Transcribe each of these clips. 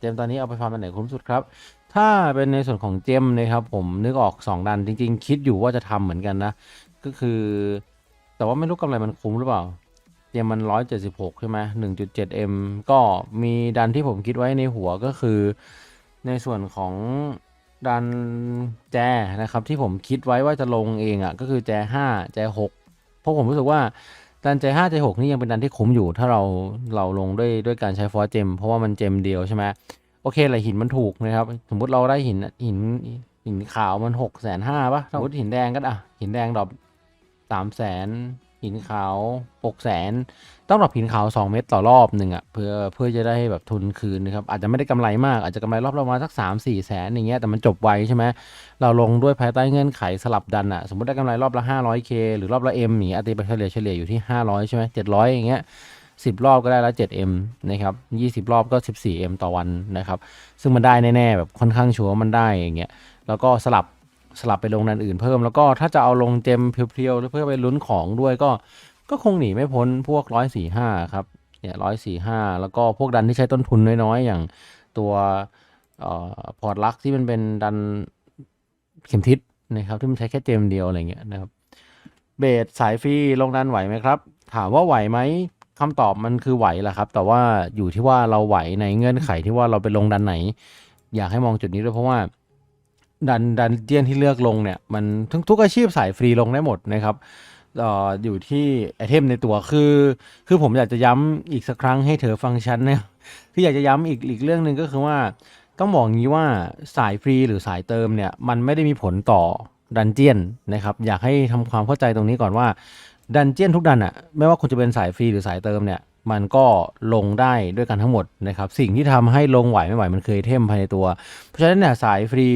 เจมตอนนี้เอาไปฟาร์มอันไหนคุ้มสุดครับ ถ้าเป็นในส่วนของเจมนะครับผมนึกออก 2 ดันจริง ๆ คิดอยู่ว่าจะทำเหมือนกันนะ ก็คือ แต่ว่าไม่รู้กำไรมันคุ้มหรือเปล่า เจมมัน176 ใช่ไหม 1.7m ก็มีดันที่ผมคิดไว้ในหัวก็คือ ในส่วนของดันแจนะครับที่ผมคิดไว้ว่าจะลงเองอะ่ะก็คือแจ5แจ6เพราะผมรู้สึกว่า ดันใจห้าใจหกนี่ยังเป็นดันที่คุ้มอยู่ ถ้าเราเราลงด้วยด้วยการใช้ฟอร์เจม เพราะว่ามันเจมเดียวใช่ไหมโอเคแหละหินมันถูกนะครับ สมมติเราได้หินหินหินขาวมันหกแสนห้าป่ะสมมติหินแดงก็อะหินแดงดรอปสามแสน หินขาวหกแสนต้องดรอปหินขาว 2 เม็ดต่อรอบหนึ่งอะเพื่อเพื่อจะได้แบบทุนคืนนะครับอาจจะไม่ได้กำไรมาก อาจจะกำไรรอบละประมาณสัก 3 4 แสนอย่างเงี้ยแต่มันจบไวใช่ไหมเราลงด้วยภายใต้เงื่อนไขสลับดันอะสมมติได้กำไรรอบละ 500k หรือรอบละ m อย่างเงี้ยตีไปเฉลี่ยเฉลี่ยอยู่ที่ 500 ใช่ไหม700 อย่างเงี้ย10รอบก็ได้ละ 7m นะครับ20รอบก็ 14m ต่อวันนะครับซึ่งมันได้แน่ๆแบบค่อนข้างชัวร์มันได้อย่างเงี้ยแล้วก็สลับ สลับไปลงนันอื่นเพิ่มแล้วก็ถ้าจะเอาลงเจมเพียวๆเพื่อไปลุ้นของด้วยก็ก็คงหนีไม่พ้นพวกร้อยสี่ห้าครับเนี่ยร้อยสี่ห้าแล้วก็พวกดันที่ใช้ต้นทุนน้อยๆ อย่างตัวออพอร์ตลักที่มันเป็นดันเข็มทิศนะครับที่มันใช้แค่เจมเดียวอะไรเงี้ยนะครับเบสสายฟรีลงดันไหวไหมครับ ถามว่าไหวไหมคำตอบมันคือไหวแหละครับ แต่ว่าอยู่ที่ว่าเราไหวในเงื่อนไขที่ว่าเราไปลงดันไหน อยากให้มองจุดนี้ด้วยเพราะว่า ดันดันเจียนที่เลือกลงเนี่ยมันทุกทุกอาชีพสายฟรีลงได้หมดนะครับอ่ออยู่ที่ไอเทมในตัวคือ คือผมอยากจะย้ำอีกสักครั้งให้เธอฟังฉันนะคืออยากจะย้ำอีกอีกเรื่องหนึ่งก็คือว่าต้องบอกงี้ว่าสายฟรีหรือสายเติมเนี่ยมันไม่ได้มีผลต่อดันเจียนนะครับอยากให้ทำความเข้าใจตรงนี้ก่อนว่าดันเจียนทุกดันอะไม่ว่าคุณจะเป็นสายฟรีหรือสายเติมเนี่ย มันก็ลงได้ด้วยกันทั้งหมดนะครับ สิ่งที่ทำให้ลงไหวไม่ไหวมันเคยเทมภายในตัว เพราะฉะนั้นเนี่ยสายฟรี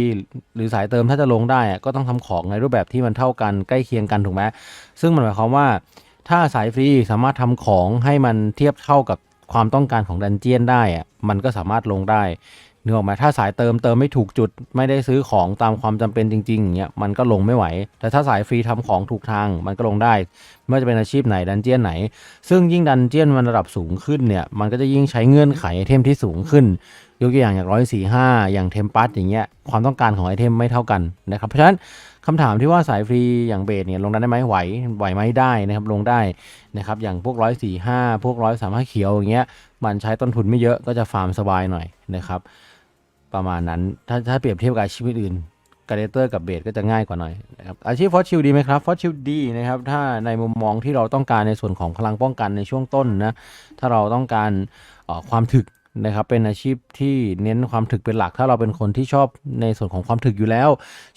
หรือสายเติมถ้าจะลงได้ก็ต้องทำของในรูปแบบที่มันเท่ากันใกล้เคียงกันถูกไหมซึ่งมันหมายความว่า ถ้าสายฟรีสามารถทำของให้มันเทียบเท่ากับความต้องการของดันเจียนได้มันก็สามารถลงได้ นึกออกไหมถ้าสายเติมเติมไม่ถูกจุด ไม่ได้ซื้อของตามความจำเป็นจริงๆอย่างเงี้ยมันก็ลงไม่ไหว แต่ถ้าสายฟรีทำของถูกทางมันก็ลงได้ ไม่ว่าจะเป็นอาชีพไหนดันเจียนไหน ซึ่งยิ่งดันเจียนมันระดับสูงขึ้นเนี่ยมันก็จะยิ่งใช้เงื่อนไขไอเทมที่สูงขึ้น ยกตัวอย่างอย่างร้อยสี่ห้าอย่างเทมปัสอย่างเงี้ยความต้องการของไอเทมไม่เท่ากันนะครับเพราะฉะนั้นคำถามที่ว่าสายฟรีอย่างเบสเนี่ยลงได้ไหมไหวไหวไหมได้นะครับลงได้นะครับอย่างพวกร้อยสี่ห้าพวกร้อยสามห้าเขียวอย่างเงี้ยมันใช้ต้นทุนไม่เยอะก็จะฟาร์มสบายหน่อยนะครับ ประมาณนั้น ถ้าถ้าเปรียบเทียบกับอาชีพอื่นกาเดเตอร์กับเบสก็จะง่ายกว่าหน่อยนะครับอาชีพฟอสชิลดีไหมครับฟอสชิลดีนะครับ ถ้าในมุมมองที่เราต้องการในส่วนของพลังป้องกันในช่วงต้นนะ ถ้าเราต้องการความถึก นะครับเป็นอาชีพที่เน้นความถึกเป็นหลัก ถ้าเราเป็นคนที่ชอบในส่วนของความถึกอยู่แล้ว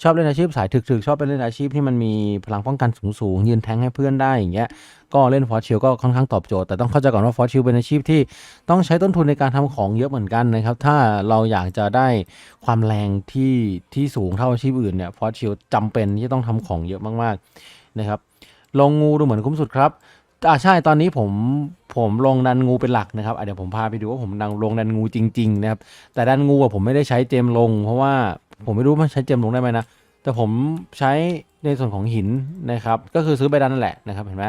ชอบเล่นอาชีพสายถึกๆ ชอบไปเล่นอาชีพที่มันมีพลังป้องกันสูงๆยืนแทงให้เพื่อนได้อย่างเงี้ยก็เล่นฟอร์ชิลก็ค่อนข้างตอบโจทย์แต่ต้องเข้าใจก่อนว่าฟอร์ชิลเป็นอาชีพที่ต้องใช้ต้นทุนในการทำของเยอะเหมือนกันนะครับ ถ้าเราอยากจะได้ความแรงที่ที่สูงเท่าอาชีพอื่นเนี่ยฟอร์ชิลจำเป็นที่ต้องทำของเยอะมากๆนะครับลงงูดูเหมือนคุ้มสุดครับ อ่าใช่ตอนนี้ผมผมลงดันงูเป็นหลักนะครับอะเดี๋ยวผมพาไปดูว่าผมดังลงดันงูจริงๆนะครับแต่ดันงูอะผมไม่ได้ใช้เจมลง เพราะว่าผมไม่รู้มันใช้เจมลงได้ไหมนะแต่ผมใช้ในส่วนของหินนะครับก็คือซื้อใบดันนั่นแหละนะครับเห็นไหม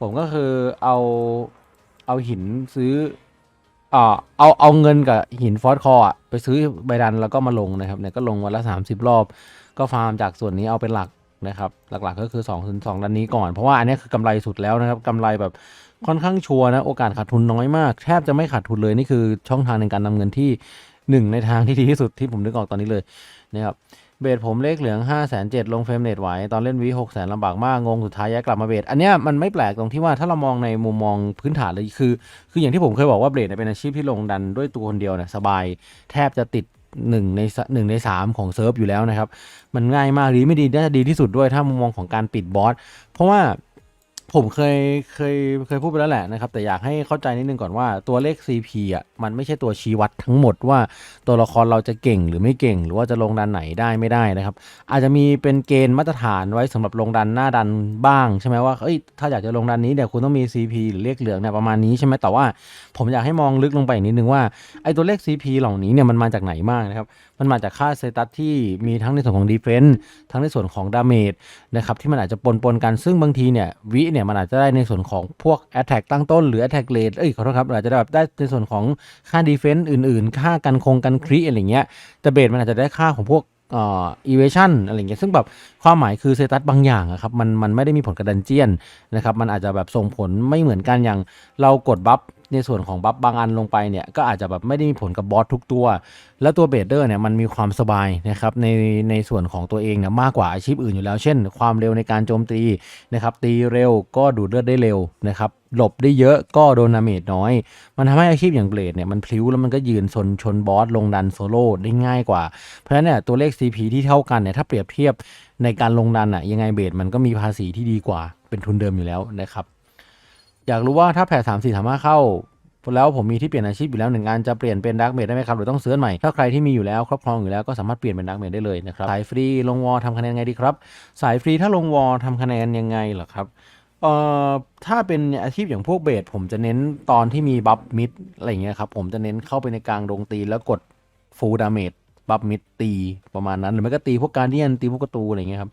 ผมก็คือเอาเอาหินซื้ออ่าเอาเอาเงินกับหินฟอสคออะไปซื้อใบดันแล้วก็มาลงนะครับเนี่ยก็ลงวันละ 30 รอบ ก็ฟาร์มจากส่วนนี้เอาเป็นหลัก นะครับ หลักๆก็คือ2องสองดันนี้ก่อน เพราะว่าอันนี้คือกำไรสุดแล้วนะครับกำไรแบบค่อนข้างชัวร์นะโอกาสขาดทุนน้อยมาก แทบจะไม่ขาดทุนเลยนี่คือช่องทางในการนำเงินที่หนึ่งในทางที่ดีที่สุดที่ผมนึกออกตอนนี้เลยนะครับเบสผมเลขเหลือง 5 7 0 0 0ลงเฟรมเรทไหวตอนเล่นวี6 0 0 0 0ลำบากมาก งงสุดท้ายย้ายกลับมาเบสอันเนี้ยมันไม่แปลกตรงที่ว่าถ้าเรามองในมุมมองพื้นฐานเลยคือ คืออย่างที่ผมเคยบอกว่าเบสเนี่ยเป็นอาชีพที่ลงดันด้วยตัวคนเดียวเนี่ยสบาย แทบจะติด หนึ่งในสหนึ่งในสามของเซิร์ฟอยู่แล้วนะครับ มันง่ายมากดีไม่ดีน่าจะดีที่สุดด้วยถ้ามุมมองของการปิดบอสเพราะว่า ผมเคยเคยเคยพูดไปแล้วแหละนะครับ แต่อยากให้เข้าใจนิดนึงก่อนว่าตัวเลข CP อะมันไม่ใช่ตัวชี้วัดทั้งหมดว่าตัวละครเราจะเก่งหรือไม่เก่ง หรือว่าจะลงดันไหนได้ไม่ได้นะครับ อาจจะมีเป็นเกณฑ์มาตรฐานไว้สำหรับลงดันหน้าดันบ้างใช่ไหมว่าเอ้ยถ้าอยากจะลงดันนี้เดี๋ยวคุณต้องมี CP หรือเลขเหลืองเนี่ยประมาณนี้ใช่ไหมแต่ว่าผมอยากให้มองลึกลงไปอีกนิดนึงว่าไอ้ตัวเลข CP เหล่านี้เนี่ยมันมาจากไหนมากนะครับมันมาจากค่าสเตตัสที่มีทั้งในส่วนของดีเฟน s ์ทั้งในส่วนของดาเมจนะครับที่มันอาจจะปนปนกันซึ่งบางทีเนี่ยวิเนี่ยเนี่ยมันอาจจะได้ในส่วนของพวก Attack ตั้งต้นหรือ Attack Rate เอ้ยขอโทษครับอาจจะได้แบบได้ในส่วนของค่า Defense อื่น ๆ ค่ากันคงกันครีอะไรเงี้ยแต่เบสมันอาจจะได้ค่าของพวกเอ่อ evasion อะไรเงี้ยซึ่งแบบความหมายคือเซตัสบางอย่างอะครับมันมันไม่ได้มีผลกระดันเจียนนะครับมันอาจจะแบบส่งผลไม่เหมือนกันอย่างเรากดบัฟ ในส่วนของบัฟบางอันลงไปเนี่ยก็อาจจะแบบไม่ได้มีผลกับบอสทุกตัว แล้วตัวเบเดอร์เนี่ยมันมีความสบายนะครับในในส่วนของตัวเองเนี่ยมากกว่าอาชีพอื่นอยู่แล้ว เช่น ความเร็วในการโจมตีนะครับตีเร็วก็ดูดเลือดได้เร็วนะครับหลบได้เยอะก็โดนาเมจน้อย มันทำให้อาชีพอย่างเบลดเนี่ยมันพลิ้วแล้วมันก็ยืนชนชนบอสลงดันโซโล่ได้ง่ายกว่า เพราะฉะนั้นเนี่ยตัวเลข CP ที่เท่ากันเนี่ยถ้าเปรียบเทียบในการลงดันอะยังไงเบสมันก็มีภาษีที่ดีกว่าเป็นทุนเดิมอยู่แล้วนะครับ อยากรู้ว่าถ้าแพทสามสี่สามารถเข้า แล้วผมมีที่เปลี่ยนอาชีพอยู่แล้วหนึ่งอันจะเปลี่ยนเป็นดักเมดได้ไหมครับหรือต้องซื้อใหม่ถ้าใครที่มีอยู่แล้วครอบครองอยู่แล้วก็สามารถเปลี่ยนเป็นดักเมดได้เลยนะครับสายฟรีลงวอลทำคะแนนไงดีครับ สายฟรีถ้าลงวอลทำคะแนนยังไงเหรอครับเอ่อถ้าเป็นอาชีพอย่างพวกเบสผมจะเน้นตอนที่มีบัฟมิดอะไรเงี้ยครับผมจะเน้นเข้าไปในกลางดงตีแล้วกดฟูลดาเมจบัฟมิดตีประมาณนั้น หรือไม่ก็ตีพวกการเดียนตีพวกกระตูอะไรเงี้ยครับ